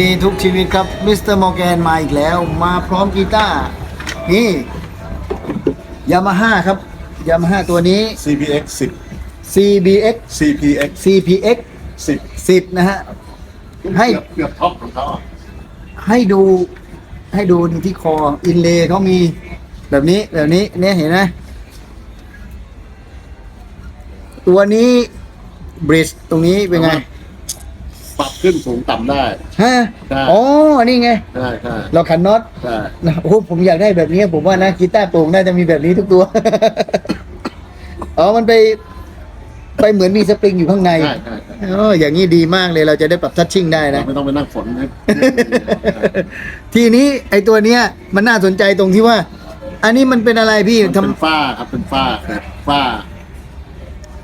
ดีทุกชีวิตครับมิสเตอร์มอร์แกนมาอีกแล้ว มาพร้อมกีตาร์นี่ยามาฮ่าครับยามาฮ่าตัวนี้ CPX CBX 10 CPX CPX 10 10 นะฮะ ให้เกือบเกือบท็อปของเขาอะให้ดูให้ดูนี่ที่คออินเลย์เขามีแบบนี้แบบนี้เนี่ยเห็นไหมตัวนี้บริดตรงนี้เป็นไงปรับ ขึ้นสูงต่ำได้ ฮะได้อ๋อ นี่ไง ใช่ใช่เราขันน็อตใช่นะโอ้ผมอยากได้แบบนี้ ผมว่านะกีตาร์โปร่งน่าจะมีแบบนี้ทุกตัว อ๋อ มันไป ไปเหมือนมีสปริงอยู่ข้างในใช่ใช่ใช่อ๋ออย่างนี้ดีมากเลยเราจะได้ปรับทัชชิ่งได้นะ ไม่ต้องไปนั่งฝนให้ทีนี้ไอตัวเนี้ยมันน่าสนใจตรงที่ว่า อันนี้มันเป็นอะไรพี่มันทำเป็นฝ้าครับเป็นฝ้าครับฝ้า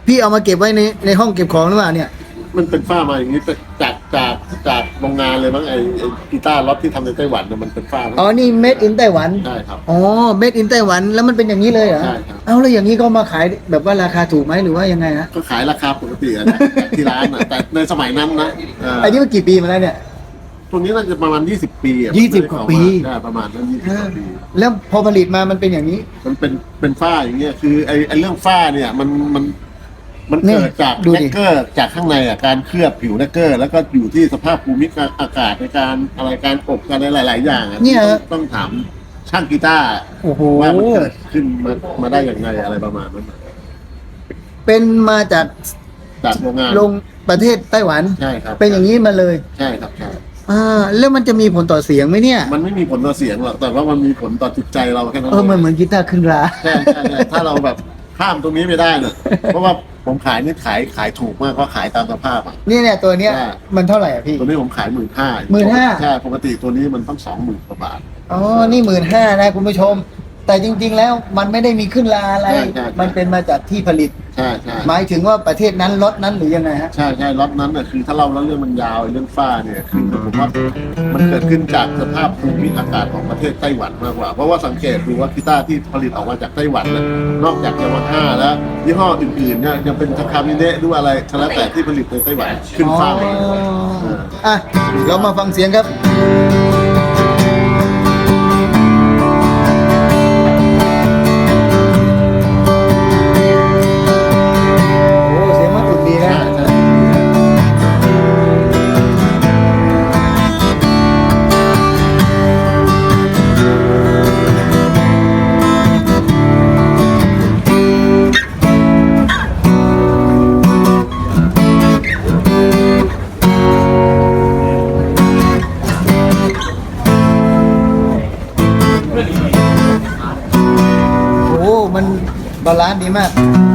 พี่เอามาเก็บไว้ในในห้องเก็บของหรือเปล่าเนี่ย มันเป็นฝ้ามาอย่างนี้จาก จากจากโรงงานเลยมั้งไอ้ไอ้กีตาร์ล็อตที่ทำในไต้หวันน่ะมันเป็นฝ้าทั้งอ๋อ นี่เม็ดอินไต้หวัน ใช่ครับ อ๋อ เม็ดอินไต้หวัน แล้วมันเป็นอย่างนี้เลยเหรอ ใช่ครับ เอาแล้วอย่างนี้ก็มาขายแบบว่าราคาถูกไหมหรือว่ายังไงฮะ ก็ขายราคาปกติอะนะที่ร้านอะแต่ในสมัยนั้นนะเอันนี้มันกี่ปีมาแล้วเนี่ยตัวนี้น่าจะประมาณ 20 ปีอะ20กว่าปี ใช่ประมาณนั้น20กว่าปี แล้วพอผลิตมามันเป็นอย่างนี้ มันเป็นเป็นฝ้าอย่างเงี้ยคือไอ้ไอ้เรื่องฝ้าเนี่ยมันมัน มันนี่เกิดจากดูแนดิ กเกอร์จากข้างในอะการเคลือบผิวแนกเกอร์ แล้วก็อยู่ที่สภาพภูมิอากาศในการอะไรการอบกันอะไรหลาย ๆ อย่างอะเนี่ย ต้องต้องถามช่างกีตาร์โอ้โห ว่ามันเกิดขึ้นมามาได้อย่างไรอะไรประมาณนั้นเป็นมาจากจากโรงงานโรงประเทศไต้หวัน ใช่ครับเป็นอย่างนี้มาเลย ใช่ครับใช่อ่า แล้วมันจะมีผลต่อเสียงไหมเนี่ย มันไม่มีผลต่อเสียงหรอกแต่ว่ามันมีผลต่อจิตใจเราแค่นั้นเออ มันเหมือนกีตาร์ขึ้นรา ใช่ใช่ใช่ถ้าเราแบบข้ามตรงนี้ไม่ได้น่ะเพราะว่า ผมขายนี่ขายขายถูกมากก็ขายตามสภาพอะนี่เนี่ยตัวเนี้ย ใช่ มันเท่าไหร่อะพี่ ตัวนี้ผมขายหมื่นห้า15,000 ใช่ปกติตัวนี้มันต้องสองหมื่นกว่าบาท อ๋อ นี่หมื่นห้านะคุณผู้ชม แต่จริง ๆ แล้วมันไม่ได้มีขึ้นราอะไรใช่ใช่ใช่ มันเป็นมาจากที่ผลิต ใช่ใช่หมายถึงว่าประเทศนั้นรถนั้นหรือยังไงฮะ ใช่ใช่ล็อตนั้นน่ะคือถ้าเราแล้วเรื่องมันยาวไอ้เรื่องฝ้าเนี่ยคือผมว่ามันเกิดขึ้นจากสภาพภูมิอากาศของประเทศไต้หวันมากกว่า เพราะว่าสังเกตดูว่ากีตาร์ที่ผลิตออกมาจากไต้หวันนะนอกจากยามาฮ่าแล้วยี่ห้ออื่นๆเนี่ยยังเป็นทาคามิเนะหรืออะไรก็แล้วแต่ที่ผลิตในไต้หวันขึ้นฝ้าหมดเลย อ๋ออะ เรามาฟังเสียงครับ บาลานซ์ดีมาก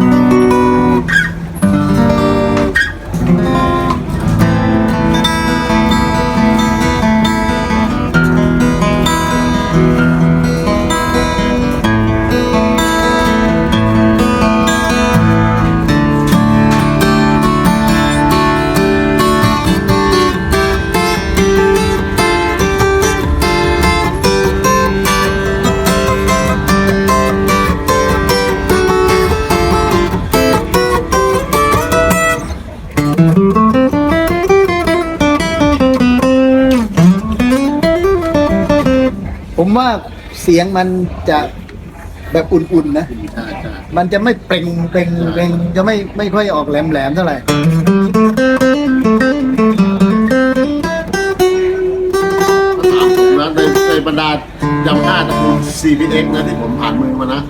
ว่าเสียงมันจะแบบอุ่นๆนะใช่ใช่มันจะไม่เปล่งเปล่งเปล่งจะไม่ไม่ค่อยออกแหลมๆเท่าไหร่ถามผมนะในในบรรดายามาฮ่าตระกูล CPX นะที่ผมผ่านมือมานะ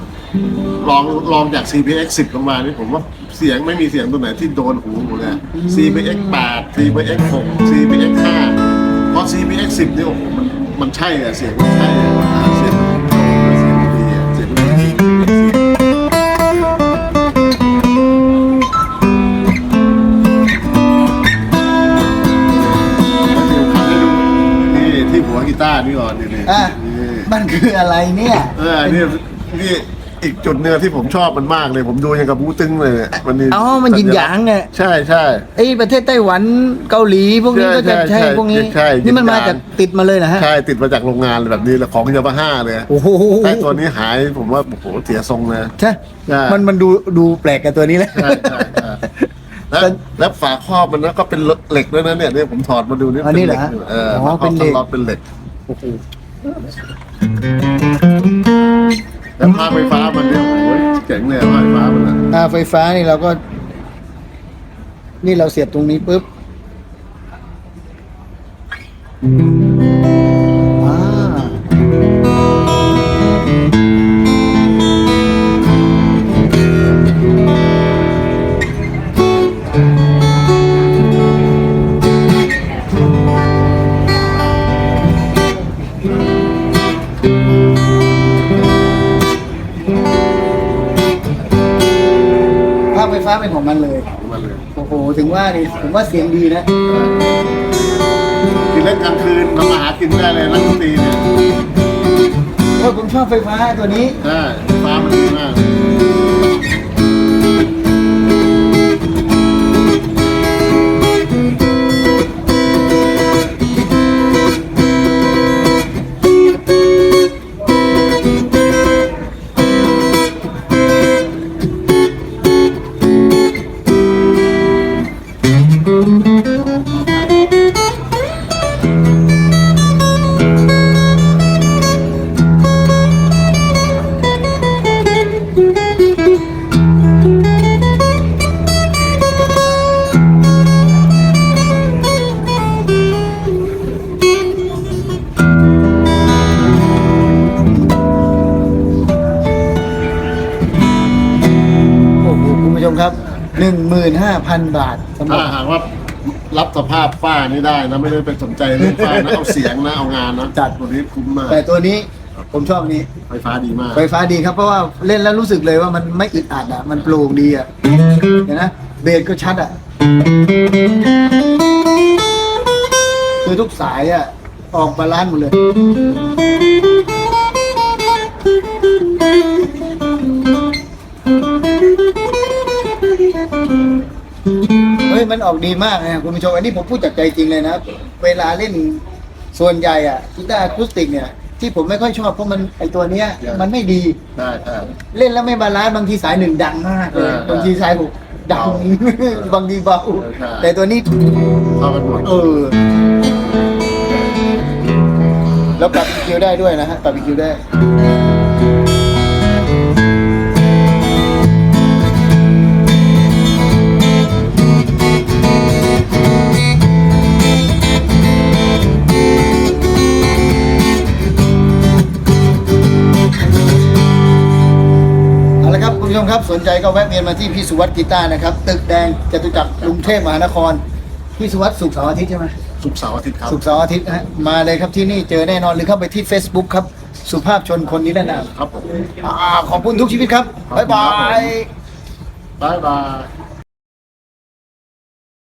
ลองลองจาก CPX 10 ลงมานี่ผมว่าเสียงไม่มีเสียงตัวไหนที่โดนหูผมเลย CPX 8 CPX 6 CPX 5เพราะ CPX 10นี่โอ้โหมัน มันใช่อะเสียงมันใช่อะเสียงมันโดนเสียงมันดีอะเสียงมันดีแล้วเดี๋ยวขัดให้ดูนี่ที่หัวกีตาร์นี่ก่อนนี่นี่อะนี่มันคืออะไรเนี่ย เออเนี่ยนี่ อีกจุดเนื้ที่ผมชอบมันมากเลย ผมดูอย่างกับบูตึงเลยเนี่ยมันนี่อ๋อมันยินหยางไงใช่ใช่ไอ้ประเทศไต้หวันเกาหลีพวกนี้ใช่ก็จะใช่ใช่ใช่พวกนี้ใช่นี่มันยินหมายางจากติดมาเลยนะฮะใช่ติดมาจากโรงงานแบบนี้แหละของยามาฮ่าเลยโอ้โหไอ้ตัวนี้หายผมว่าโอ้โหเสียทรงเลยใช่ใช่มันมันดูดูแปลกกับตัวนี้เลยใช่ใช่ใช่แล้วแล้วฝาครอบมันนะก็เป็นเหล็กด้วยนะเนี่ยเนี่ยผมถอดมาดูนี่อันนี้เหรอฮะเอออ๋อฝาครอบเป็นเหล็กสล็อตเป็นเหล็กโอ้โห แล้วภาคไฟฟ้ามันเนี่ยโอ้ยเจ๋งเลยภาคไฟฟ้ามันนะหน้าไฟฟ้านี่เราก็ นี่เราเสียบตรงนี้ปุ๊บอ่ ฟฟ้าเป็นของมันเลยมาเลย โอ้โห ถึงว่านี่ผมว่าเสียงดีนะ กินเล่นกลางคืนทำมาหากินได้เลยนักดนตรีเนี่ยโอ้ยผมชอบไฟฟ้าตัวนี้ ใช่ไฟฟ้ามันดีมาก ชมครับหนึ่งหมื่นห้าพันบาทสำหรัถ้าบหากว่ารับสภาพฝ้านี้ได้นะไม่ได้ไปสนใจเรื่องฝ้านะเอาเสียงนะเอางานนะจัดตัวนี้คุ้มมากแต่ตัวนี้ผมชอบนี้ ไฟฟ้าดีมาก ไฟฟ้าดีครับ เพราะว่าเล่นแล้วรู้สึกเลยว่ามันไม่อึดอัดอะ มันโปร่งดีอะเห็นนะเบสก็ชัดอะ คือทุกสายอะ ออกบาลานซ์หมดเลยเมันออกดีมากนะคุณผู้ชมอันนี้ผมพูดจากใจจริงเลยนะเวลาเล่นส่วนใหญ่อะกีตาร์อะคูสติกเนี่ย ที่ผมไม่ค่อยชอบเพราะมันไอตัวเนี้ย มันไม่ดีใช่ใช่ เล่นแล้วไม่บาลานซ์บางทีสายหนึ่งดังมากเลยเออ บางทีสายหกดัง บางทีเบาใช่แต่ตัวนี้เท่ากันหมดเออ แล้วปรับ EQ ได้ด้วยนะฮะปรับ EQ ได้ ครับคุณผู้ชมครับสนใจก็แวะเวียนมาที่พี่สุวัสดิ์กีตาร์นะครับ ตึกแดงจตุจักรกรุงเทพมหานคร พี่สุวัสดิ์สุขเสาร์อาทิตย์ใช่ไหมศุกร์เสาร์อาทิตย์ครับ สุขเสาร์อาทิตย์นะฮะมาเลยครับที่นี่เจอแน่นอนหรือเข้าไปที่ Facebook ครับ สุภาพชนคนนี้แนะนครับผมำอ่าขอบคุณทุกชีวิตครับ บ๊ายบายบายบาย